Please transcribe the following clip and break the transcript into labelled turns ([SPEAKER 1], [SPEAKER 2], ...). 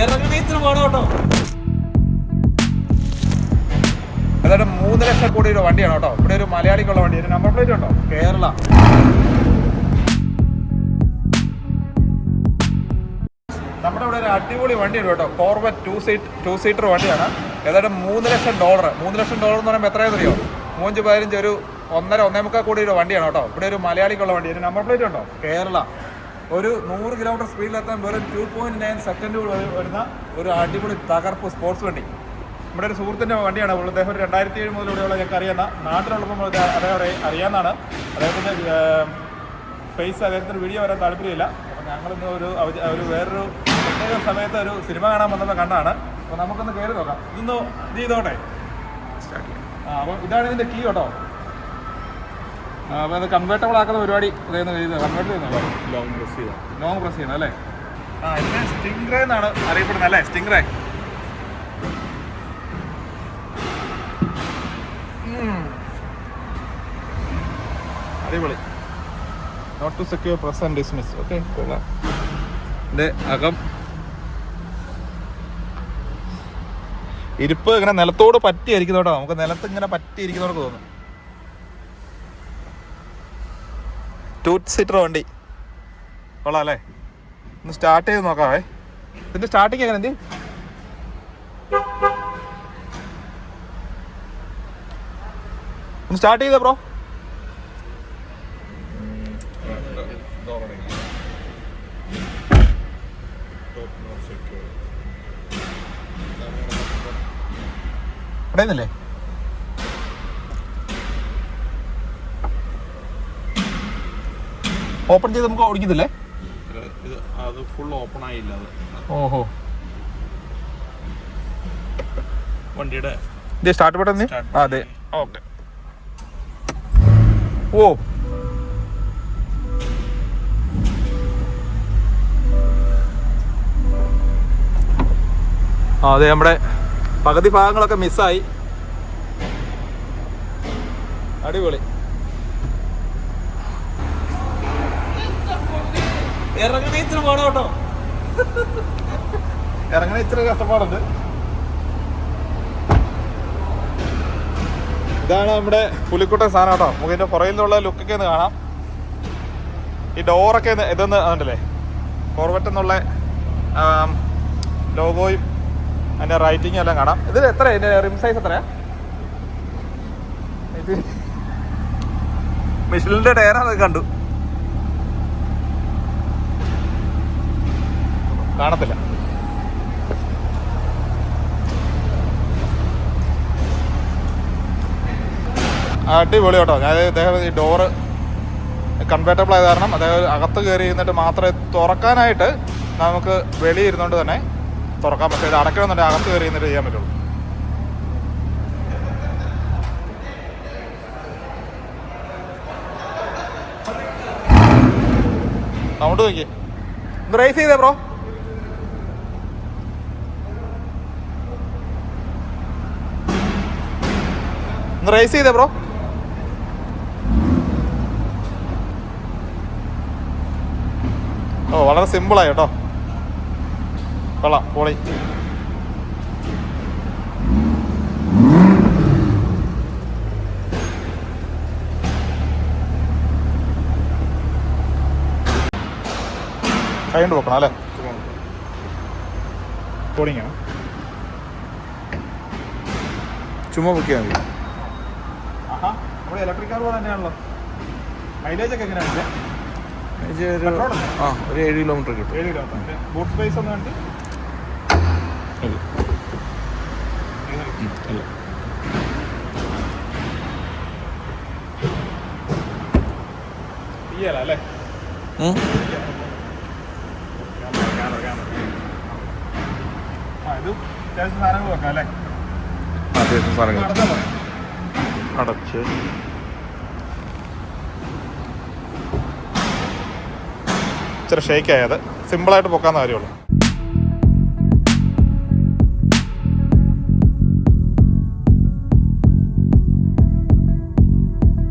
[SPEAKER 1] ഇറങ്ങണേ ഇത്ര വേണം കേട്ടോ.
[SPEAKER 2] അതായത് മൂന്ന് ലക്ഷം കോടി രൂപ വണ്ടിയാണ് കേട്ടോ. ഇവിടെ ഒരു മലയാളിക്കുള്ള വണ്ടി. നമ്പർ പ്ലേറ്റ് ഉണ്ടോ? കേരള. നമ്മുടെ ഇവിടെ ഒരു അടിപൊളി വണ്ടിയുണ്ട് കേട്ടോ. Corvette two seat two seater വണ്ടിയാണ്. ഏതാണ്ട് മൂന്ന് ലക്ഷം ഡോളർ മൂന്ന് ലക്ഷം ഡോളർ എന്ന് പറയുമ്പോൾ എത്രയാണെന്ന് അറിയോ? മൂഞ്ച് പതിനഞ്ച് ഒരു ഒന്നര ഒന്നേ മുക്കാൽ കോടി രൂപ വണ്ടിയാണ് കേട്ടോ. ഇവിടെ ഒരു മലയാളിക്കുള്ള വണ്ടി. അതിന് നമ്പർ പ്ലേറ്റ് ഉണ്ടോ? കേരള. ഒരു നൂറ് കിലോമീറ്റർ സ്പീഡിലെത്താൻ വെറും ടു പോയിന്റ് നയൻ സെക്കൻഡ് വരുന്ന ഒരു അടിപൊളി തകർപ്പ് സ്പോർട്സ് വണ്ടി. നമ്മുടെ ഒരു സുഹൃത്തിന്റെ വണ്ടിയാണ്. അദ്ദേഹം ഒരു രണ്ടായിരത്തി ഏഴ് മുതൽ ഇവിടെയുള്ള ഞങ്ങൾക്ക് അറിയുന്ന നാട്ടിലുള്ളപ്പോൾ അദ്ദേഹം അറിയാവുന്നതാണ്. അദ്ദേഹത്തിന്റെ ഫേസ് അദ്ദേഹത്തിന് വീഡിയോ വരാൻ താല്പര്യമില്ല. അപ്പോൾ ഞങ്ങളിന്ന് ഒരു ഒരു വേറൊരു പ്രത്യേക സമയത്ത് ഒരു സിനിമ കാണാൻ വന്നപ്പോൾ കണ്ടാണ്. അപ്പോൾ നമുക്കൊന്ന് കയറി നോക്കാം. ഇതൊന്ന് ഇത് ചെയ്തോട്ടെ ആ അപ്പോൾ ഇതാണ് ഇതിന്റെ കീ കേട്ടോ. അപ്പോൾ അത് കൺവേർട്ടബിൾ ആക്കുന്ന പരിപാടി ഇതായിരുന്നു ചെയ്തത് കൺവേർട്ട് ചെയ്യുന്നത്?
[SPEAKER 1] ലോങ് പ്രസ് ചെയ്ത.
[SPEAKER 2] ലോങ് പ്രസ് ചെയ്യുന്നത് അല്ലേ? ആ ഇതിനെ സ്റ്റിംഗ്രേ എന്നാണ് അറിയപ്പെടുന്നത് അല്ലേ? സ്റ്റിംഗ്രേ അടിപൊളി. Not to secure press and dismiss okay കൊള്ളാം. ഇതിന്റെ അകം. ഇരിപ്പ് ഇങ്ങനെ നിലത്തോട് പറ്റിയായിരിക്കുന്നോട്ടോ നമുക്ക് നിലത്ത് ഇങ്ങനെ പറ്റിയിരിക്കുന്നവർക്ക് തോന്നും ടൂ സീറ്റർ വണ്ടി. കൊള്ളാം അല്ലേ ഒന്ന് സ്റ്റാർട്ട് ചെയ്ത് നോക്കാവേ. ഇതിന്റെ സ്റ്റാർട്ടിങ് എങ്ങനെ ഒന്ന് സ്റ്റാർട്ട് ചെയ്തേ ബ്രോ അടയുന്നില്ലേ? ഓപ്പൺ ചെയ്ത് നമുക്ക് ഓടിക്കത്തില്ലേ
[SPEAKER 1] ഇത് അത് ഫുൾ ഓപ്പൺ ആയില്ല അത്.
[SPEAKER 2] ഓഹോ.
[SPEAKER 1] വണ്ടിയുടെ
[SPEAKER 2] ഇത് സ്റ്റാർട്ട് ബട്ടൺ അതെ ഓക്കെ. ഓ ആ അതെ നമ്മുടെ പകുതി ഭാഗങ്ങളൊക്കെ മിസ്സായി അടിപൊളി.
[SPEAKER 1] ഇറങ്ങണേ ഇത്ര കേട്ടോ.
[SPEAKER 2] ഇറങ്ങണ ഇത്ര കഷ്ടപ്പാടുണ്ട്. ഇതാണ് നമ്മുടെ പുലിക്കുട്ടൻ സാധനം കേട്ടോ. നമുക്ക് ഇതിന്റെ നിന്നുള്ള ലുക്കൊക്കെ ഒന്ന് കാണാം. ഈ ഡോറൊക്കെ ഇതൊന്ന് അതുണ്ടല്ലേ കോർവറ്റ് എന്നുള്ള ലോഗോയും അതിന്റെ റൈറ്റിംഗും എല്ലാം കാണാം. ഇത് എത്ര? റിം സൈസ് എത്രയാ? മിഷിലിന്റെ ടയറാണ് കണ്ടു. കാണത്തില്ല. അടിപൊളി കേട്ടോ. ഞാൻ ഇദ്ദേഹം ഈ ഡോറ് കൺവേർട്ടബിൾ ആയ കാരണം അതായത് അകത്ത് കയറി ഇരുന്നിട്ട് മാത്രമേ തുറക്കാനായിട്ട് നമുക്ക് വെളിയിൽ ഇരുന്നുകൊണ്ട് തന്നെ തുറക്കാൻ പറ്റും ഇത് അടയ്ക്കണമെന്നുണ്ടെങ്കിൽ അകത്ത് കയറി ഇരുന്നിട്ട് ചെയ്യാൻ പറ്റുള്ളൂ. സൗണ്ട് നോക്കി. ഒന്ന് റേസ് ചെയ്തേ ബ്രോ ഒന്ന് റേസ് ചെയ്തേ ബ്രോ ഓ വളരെ സിമ്പിളായി കേട്ടോ. കൊള്ളാം പൊളി. കൈ പോക്കണം അല്ലേ? കോഡിങ്ങാണ് ചുമ്മാ ബുക്ക് മതി. ആഹാ നമ്മുടെ ഇലക്ട്രിക് കാർ പോലെ തന്നെയാണല്ലോ. മൈലേജ് ഒക്കെ എങ്ങനെയാണ് അല്ലേ?
[SPEAKER 1] ആ ഒരു ഏഴ് കിലോമീറ്റർ കിട്ടും.
[SPEAKER 2] ഏഴ് കിലോമീറ്റർ ബൂട്ട് സ്പേസ് ഒന്ന് കണ്ടി അല്ലേ. ക്യാമറ ക്യാമറ ആ ഇത് അത്യാവശ്യം സാധനങ്ങൾ വെക്കാം അല്ലേ?
[SPEAKER 1] അത്യാവശ്യം സാധനങ്ങൾ അടച്ച്.
[SPEAKER 2] ഇച്ചിരി ഷേക്ക് ആയത് സിമ്പിളായിട്ട് പൊക്കാൻ കാര്യമുള്ളൂ.